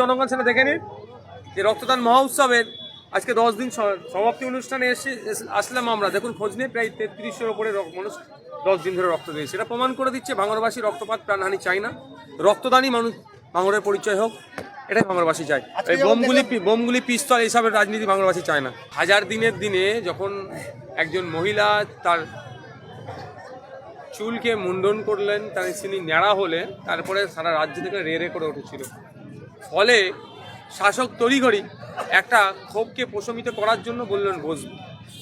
জনগণ সেটা দেখে নিন যে রক্তদান মহোৎসবের আজকে দশ দিন সমাপ্তি অনুষ্ঠানে এসে আসলাম আমরা। দেখুন খোঁজ নিয়ে প্রায় তেত্রিশের ওপরে মানুষ দশ দিন ধরে রক্ত দিয়েছে। সেটা প্রমাণ করে দিচ্ছে ভাঙরবাসী রক্তপাত প্রাণহানি চায় না। রক্তদানই মানুষ ভাঙরের পরিচয় হোক এটাই ভাঙরবাসী চায়। এই বোমগুলি বোমগুলি পিস্তল এইসবের রাজনীতি ভাঙরবাসী চায় না। হাজার দিনের দিনে যখন একজন মহিলা তার চুলকে মুন্ডন করলেন তার তিনি ন্যাড়া হলে তারপরে সারা রাজ্য থেকে রে রে করে উঠেছিল। ফলে শাসক তড়িঘড়ি একটা ক্ষোভকে প্রশমিত করার জন্য বললেন, বসবো।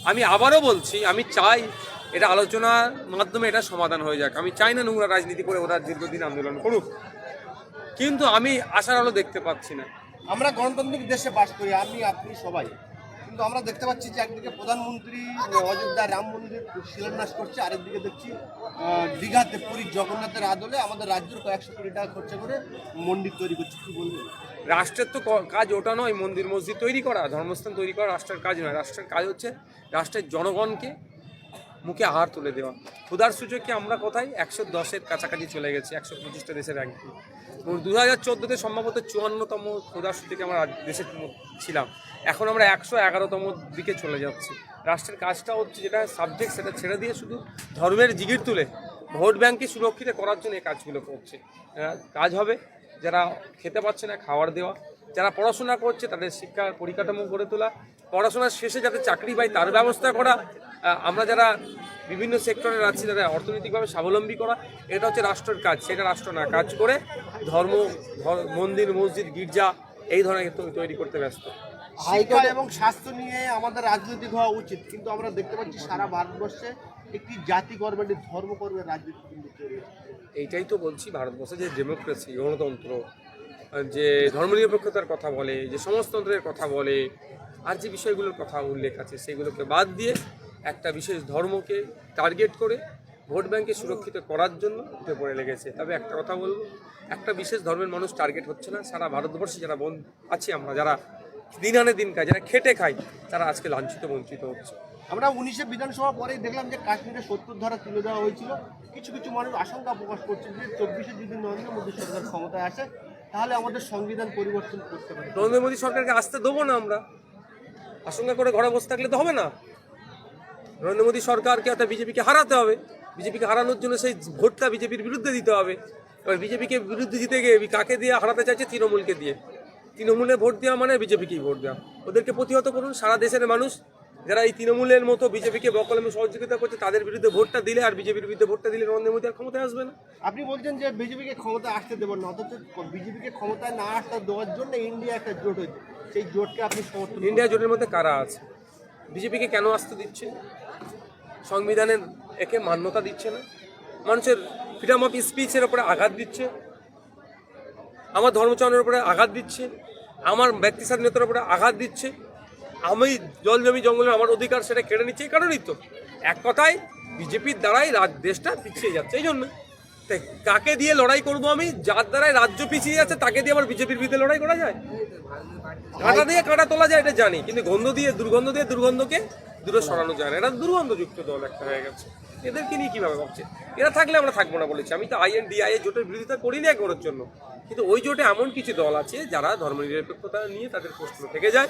আমি আবারও বলছি, আমি চাই এটা আলোচনার মাধ্যমে এটা সমাধান হয়ে যাক। আমি চাই না নোংরা রাজনীতি করে ওরা দীর্ঘদিন আন্দোলন করুক। কিন্তু আমি আশার আলো দেখতে পাচ্ছি না। আমরা গণতান্ত্রিক দেশে বাস করি, আমি, আপনি সবাই। কিন্তু আমরা দেখতে পাচ্ছি যে একদিকে প্রধানমন্ত্রী অযোধ্যা রাম মন্দির শিলান্যাস করছে, আরেকদিকে দেখছি দীঘাতে পুরীর জগন্নাথের আদলে আমাদের রাজ্যের কয়েকশো কোটি টাকা খরচা করে মন্দির তৈরি করছে, কি বলবেন? রাষ্ট্রের তো কাজ ওটা নয়, মন্দির মসজিদ তৈরি করা, ধর্মস্থান তৈরি করা রাষ্ট্রের কাজ নয়। রাষ্ট্রের কাজ হচ্ছে, রাষ্ট্রের জনগণকে মুখে আহার তুলে দেওয়া। ক্ষুধার সূচকে আমরা কোথায়? একশো দশের কাছাকাছি চলে গেছি, একশো পঁচিশটা দেশের র্যাঙ্কিং এবং দু হাজার চোদ্দোতে সম্ভবত চুয়ান্নতম ক্ষুধার সূচকে আমরা দেশের ছিলাম। এখন আমরা একশো এগারোতম দিকে চলে যাচ্ছি। রাষ্ট্রের কাজটা হচ্ছে যেটা সাবজেক্ট সেটা ছেড়ে দিয়ে শুধু ধর্মের জিগির তুলে ভোট ব্যাংককে সুরক্ষিত করার জন্য এই কাজগুলো করছে। কাজ হবে, যারা খেতে পাচ্ছে না খাবার দেওয়া, যারা পড়াশোনা করছে তাদের শিক্ষার পরিকাঠামো গড়ে তোলা, পড়াশোনার শেষে যাতে চাকরি পায় তার ব্যবস্থা করা আমরা যারা বিভিন্ন সেক্টরে আছি যারা অর্থনৈতিকভাবে স্বাবলম্বী করা এটা হচ্ছে রাষ্ট্রের কাজ সেটা রাষ্ট্র না কাজ করে ধর্ম ধর- মন্দির মসজিদ গির্জা এই ধরনের তৈরি করতে ব্যস্ত। শিক্ষা এবং স্বাস্থ্য নিয়ে আমাদের রাজনৈতিক হওয়া উচিত কিন্তু আমরা দেখতে পাচ্ছি সারা ভারতবর্ষে একটি জাতি একটি ধর্ম গর্বের রাজনীতি কিন্তু তৈরি এইটাই তো বলছি ভারতবর্ষে যে ডেমোক্রেসি গণতন্ত্র যে ধর্মনিরপেক্ষতার কথা বলে যে সমাজতন্ত্রের কথা বলে আর যে বিষয়গুলোর কথা উল্লেখ আছে সেগুলোকে বাদ দিয়ে একটা বিশেষ ধর্মকে টার্গেট করে ভোট ব্যাংকে সুরক্ষিত করার জন্য উঠে পড়ে লেগেছে। তবে একটা কথা বলব একটা বিশেষ ধর্মের মানুষ টার্গেট হচ্ছে না। সারা ভারতবর্ষে যারা বন আছি আমরা যারা দিন আনে দিন খাই যারা খেটে খাই তারা আজকে লাঞ্ছিত বঞ্চিত হচ্ছে। আমরা উনিশে বিধানসভা পরেই দেখলাম যে কাশ্মীরে সত্তর ধারা তুলে দেওয়া হয়েছিল। কিছু কিছু মানুষ আশঙ্কা প্রকাশ করছে যে চব্বিশে যদি নরেন্দ্র মোদী সরকার ক্ষমতায় আসে তাহলে আমাদের সংবিধান পরিবর্তন করতে পারে। নরেন্দ্র মোদী সরকারকে আসতে দেবো না আমরা। আশঙ্কা করে ঘরে বসে থাকলে তো হবে না। নরেন্দ্র মোদী সরকারকে অর্থাৎ বিজেপিকে হারাতে হবে। বিজেপিকে হারানোর জন্য সেই ভোটটা বিজেপির বিরুদ্ধে দিতে হবে। এবার বিজেপিকে বিরুদ্ধে জিতে গিয়ে কাকে দিয়ে হারাতে চাইছে? তৃণমূলকে দিয়ে। তৃণমূলে ভোট দেওয়া মানে বিজেপিকেই ভোট দেওয়া। ওদেরকে প্রতিহত করুন সারা দেশের মানুষ। যারা এই তৃণমূলের মতো বিজেপিকে বকলমে সহযোগিতা করছে তাদের বিরুদ্ধে ভোটটা দিলে আর বিজেপির বিরুদ্ধে ভোটটা দিলে নরেন্দ্র মোদী আর ক্ষমতায় আসবে না। আপনি বলছেন যে বিজেপিকে ক্ষমতা আসতে দেবেন না অথচ বিজেপিকে ক্ষমতায় না আসতে দেওয়ার জন্য ইন্ডিয়া একটা জোট হয়েছে। সেই জোটকে আপনি সমর্থন ইন্ডিয়া জোটের মধ্যে কারা আছে? বিজেপিকে কেন আসতে দিচ্ছে? সংবিধানের একে মান্যতা দিচ্ছে না? মানুষের ফ্রিডম অফ স্পিচের ওপরে আঘাত দিচ্ছে? আমার ধর্মচরণের উপরে আঘাত দিচ্ছে? আমার ব্যক্তি স্বাধীনতার উপরে আঘাত দিচ্ছে? আমি জল জমি জঙ্গলের আমার অধিকার সেটা কেড়ে নিচ্ছে? এই কারণেই তো। এক কথায়, বিজেপির দ্বারাই দেশটা পিছিয়ে যাচ্ছে, এই জন্য। তাই কাকে দিয়ে লড়াই করব আমি? যার দ্বারাই রাজ্য পিছিয়ে যাচ্ছে, তাকে দিয়ে আবার বিজেপির বিরুদ্ধে লড়াই করা যায়? কাঁটা দিয়ে কাঁটা তোলা যায়, এটা জানি। কিন্তু গন্ধ দিয়ে, দুর্গন্ধ দিয়ে দুর্গন্ধকে দূরে সরানো যায় না। এটা দুর্গন্ধযুক্ত দল একটা হয়ে গেছে। এদেরকে নিয়ে কীভাবে ভাবছে? এরা থাকলে আমরা থাকব না বলেছি। আমি তো আইএনডিআই জোটের বিরোধিতা করি না করার জন্য। কিন্তু ওই জোটে এমন কিছু দল আছে যারা ধর্মনিরপেক্ষতা নিয়ে তাদের প্রশ্ন থেকে যায়।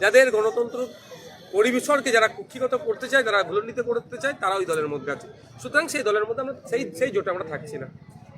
যাদের গণতন্ত্র পরিবেশনকে যারা কুক্ষিগত করতে চায়, যারা ভুলন্ডিত করতে চায়, তারা ওই দলের মধ্যে আছে। সুতরাং সেই দলের মধ্যে আমরা সেই সেই জোটে আমরা থাকছি না।